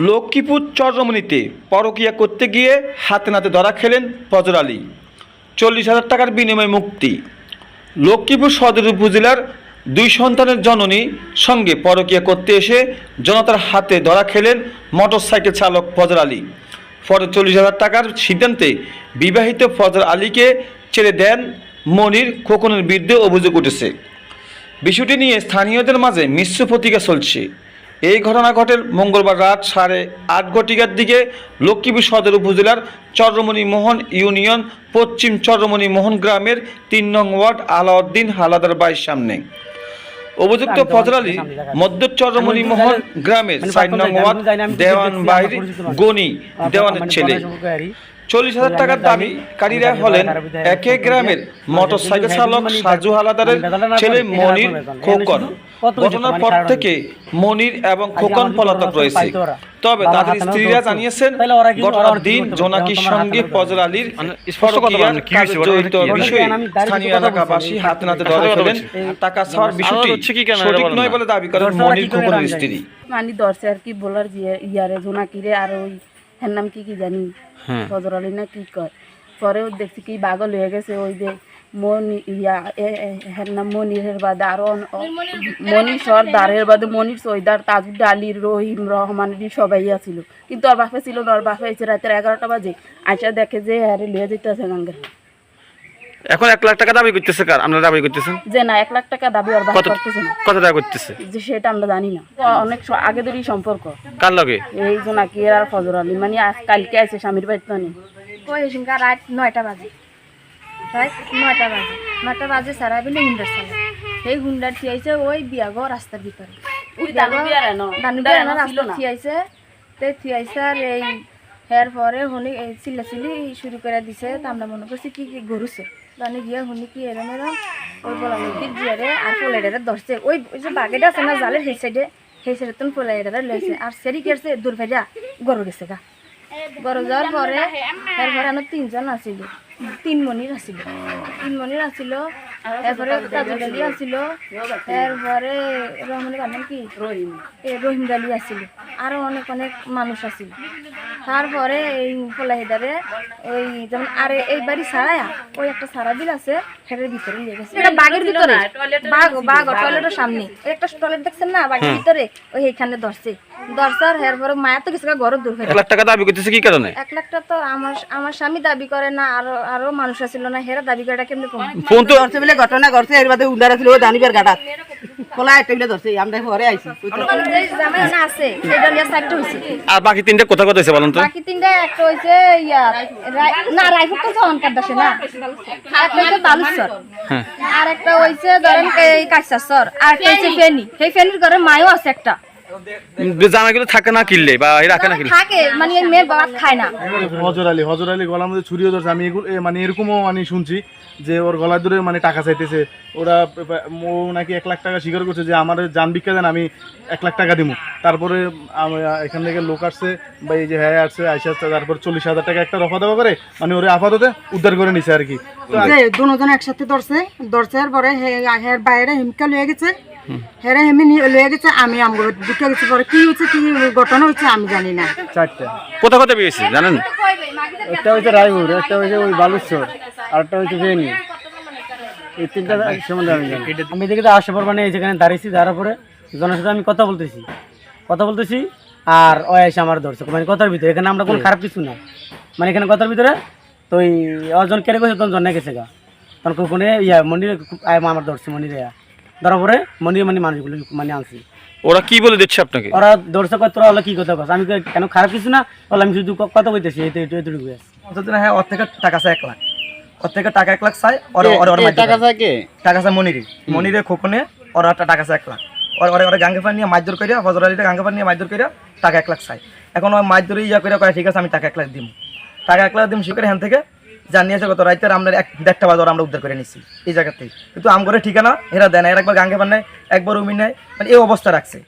লক্ষ্মীপুর চরমনিতে পরকিয়া করতে গিয়ে হাতে নাতে ধরা খেলেন ফজর আলী। চল্লিশ হাজার টাকার বিনিময়ে মুক্তি। লক্ষ্মীপুর সদর উপজেলার দুই সন্তানের জননী সঙ্গে পরকিয়া করতে এসে জনতার হাতে ধরা খেলেন মোটরসাইকেল চালক ফজর আলী। পরে চল্লিশ হাজার টাকার সিদ্ধান্তে বিবাহিত ফজর আলীকে ছেড়ে দেন মনির খোকনের বিরুদ্ধে অভিযোগ উঠেছে। বিষয়টি নিয়ে স্থানীয়দের মাঝে মিশ্র প্রতিক্রিয়া চলছে। এই ঘটনা ঘটে মঙ্গলবার রাত সাড়ে আট ঘটিকার দিকে লক্ষ্মীপুর সদর উপজেলার মোহন ইউনিয়ন পশ্চিম চন্দ্রমণি মোহন গ্রামের তিন নং ওয়ার্ড আলাউদ্দিন হালাদার বাড়ির সামনে। অভিযুক্ত ফজর আলী মধ্য মোহন গ্রামের চার নং ওয়ার্ড দেওয়ান বাহির গনি দেওয়ানের ছেলে। চল্লিশ হাজার টাকার দাবিকারীরা হলেন একে গ্রামের মোটরসাইকেল চালক সাজু হালাদারের ছেলে মনির খোকন। ঘটনার পর থেকে মনির এবং খোকন পলাতক রয়েছে। তবে তাদের স্ত্রীরা জানিয়েছেন ঘটনার দিন জোনাকির সঙ্গে ফজর আলীর জড়িত বিষয়ে? স্থানীয় এলাকাবাসী হাতে নাতে ধরে ফেলেন টাকা ছাড়ার বিষয়টি। সঠিক নয় বলে দাবি করেন মনির খোকনের স্ত্রী। মানি ধরছে আর কি বলার ইয়ারে জোনাকিরে আর ওই হ্যার নাম কি কি জানি? ফজর আলী না কি কয়? পরেও দেখছি কি পাগল হয়ে গেছে ওই যে মনি ইয়া নাম মনিরের বাদে মনির সর্দারের বাদে মনির সৈদার তাজুদ আলীর রহিম রহমানের সবাই আছিল। কিন্তু ওর বাপে ছিল না ওর বাপে এসে রাতের এগারোটা বাজে। আইসা দেখে যে হ্যাঁ লিয়ে যেতেছে গাঙ্গের এখন এক লাখ টাকা দাবি করতেছে কার? আপনারা দাবি করতেছেন? যে না এক লাখ টাকা দাবি আর বাপ কত করতেছে না। কত টাকা করতেছে? যে সেটা আমরা জানি না। অনেক আগে ধরেই সম্পর্ক। কার লগে? এই যে জোনাকি আর ফজর আলী। মানে আজ কালকে আছে স্বামীর বাড়িতে নেই। ওই এসিনকা রাত নয়টা বাজে। রাত নয়টা বাজে। নয়টা বাজে সারা বেলে হুন্ডার চালে। সেই হুন্ডার থিয়াইছে ওই বিয়া বিয়াগো রাস্তার ভিতরে। ওই দানু বিয়ারা না দানু বিয়ানো রাস্তা থিয়াইছে। তে থিয়াইছে আর এই হের পরে এই চিল্লাচিল্লি শুরু করে দিছে। তা আমরা মনে করছি কি কি গরুছে জানি গিয়ে শুনি কি এরম এরম ওই বলা মুখির জিয়ারে আর পোলাইডারে ধরছে। ওই যে বাগেটা আছে না জালের সেই সাইডে সেই সাইডে তুমি পোলাইডারে লইছে। আর সেরি কেছে দূর ফেরা গরু গেছে গা। গরু যাওয়ার পরে এরপরে আমার তিনজন আছিল। তিন মনির আছিল। তিন মনির আছিল। এরপরে তাজুল আলী আছিল। এরপরে রহমানের নাম কি? রহিম এ রহিম গালি আছিল। আরও অনেক অনেক মানুষ আছিল। তারপরে এই ফলাহিদারে ওই যেমন আর এই বাড়ি সারায়া ওই একটা সারা বিল আছে সেটার ভিতরে নিয়ে গেছে। এটা বাগের ভিতরে? বাঘ বাঘ টয়লেটের সামনে। ওই একটা টয়লেট দেখছেন না? বাগের ভিতরে? ওই এইখানে ধরছে। ধরছে আর এরপরে মায়া তো কিছু গরম দূর হয়ে এক লাখ টাকা দাবি করতেছে কি কারণে? এক লাখটা তো আমার আমার স্বামী দাবি করে না আরও আরও মানুষ আছিল না হেরা দাবি করে কেমনি কম? ফোন তো ঘটনা ঘটছে এর বাদে উন্ডার ছিল ও দানিবার গাটাত একটা বলে ধরছে আমরা ঘরে আইছি আর বাকি তিনটা কোথা কথা হয়েছে বলুন তো? বাকি তিনটা একটা ইয়া না তো একটা হইছে বালুচর। আর একটা হইছে ধরেন এই কাঁচাচর আর একটা ফেনি। সেই ফেনির ঘরে মায়ও আছে একটা। জামাইগুলো থাকে না কিনলে বা রাখে না কিনলে? থাকে মানে মেয়ের বাবা খায় না। হজর আলী হজর আলী গলার মধ্যে ছুরিও ধরছে। আমি এগুলো মানে এরকমও মানে শুনছি যে ওর ধরে মানে টাকা চাইতেছে। ওরা ও নাকি এক লাখ টাকা স্বীকার করছে যে আমার যান ভিক্ষা দেন আমি এক লাখ টাকা দিব তারপরে এখান থেকে লোক আসছে বা এই যে হ্যাঁ আসছে আইসা আসছে তারপর চল্লিশ হাজার টাকা একটা রফা দেওয়া করে মানে ওরে আপাতত উদ্ধার করে নিছে আর কি। তো দুজন একসাথে ধরছে ধরছে আর পরে হে- বাইরে হিমকা লয়ে গেছে। হেরে হেমি নিয়ে লয়ে গেছে আমি আমগুলো দিকে গেছে পরে কি হয়েছে কি ঘটনা হয়েছে আমি জানি না। চারটা। কোথা কথা পেয়েছে জানেন? একটা হচ্ছে রায়পুর একটা হচ্ছে ওই বালুচর আর একটা হচ্ছে ফেনি এই তিনটা সম্বন্ধে আমি জানি আমি দেখে তো আসে পর মানে যেখানে দাঁড়িয়েছি দাঁড়ার পরে জনের সাথে আমি কথা বলতেছি। কথা বলতেছি আর ও এসে আমার ধরছে। মানে কথার ভিতরে এখানে আমরা কোনো খারাপ কিছু না মানে এখানে কথার ভিতরে তো ওই অজন কেড়ে গেছে তখন জন্যে গেছে গা। তখন কোনে ইয়া মন্দিরে আমার ধরছে মন্দিরে ধরার পরে মানে মানুষগুলো মানে আনছি। ওরা কি বলে দিচ্ছে আপনাকে? ওরা কত তোরা হলো কি কথা আমি কেন খারাপ কিছু না বলে আমি শুধু কথা কইতেছি এই তো হ্যাঁ ওর থেকে টাকা চাই এক লাখ। ওর থেকে টাকা এক লাখ চাই ওর ওর ওর টাকা চাই কে? টাকা চাই মনিরে। মনিরে খোকনে ওর একটা টাকা চাই এক লাখ। ওর ওরে ওরে গাঙ্গে পানি নিয়ে মাইদুর করে হজর আলীটা গাঙ্গে পানি নিয়ে মাইদুর করে টাকা এক লাখ চাই এখন ওই মাইদুরে ইয়া করে কয় ঠিক আছে আমি টাকা এক লাখ দিম। টাকা এক লাখ দিম শিখে হ্যান থেকে জানিয়েছে গত রাইতে আমরা এক দেড়টা বাজার আমরা উদ্ধার করে নিছি। এই জায়গাতেই। কিন্তু আম করে ঠিকানা এরা দেয় না, এর একবার গাঙ্গে পান নেয় একবার উমি নেয় মানে এই অবস্থা রাখছে।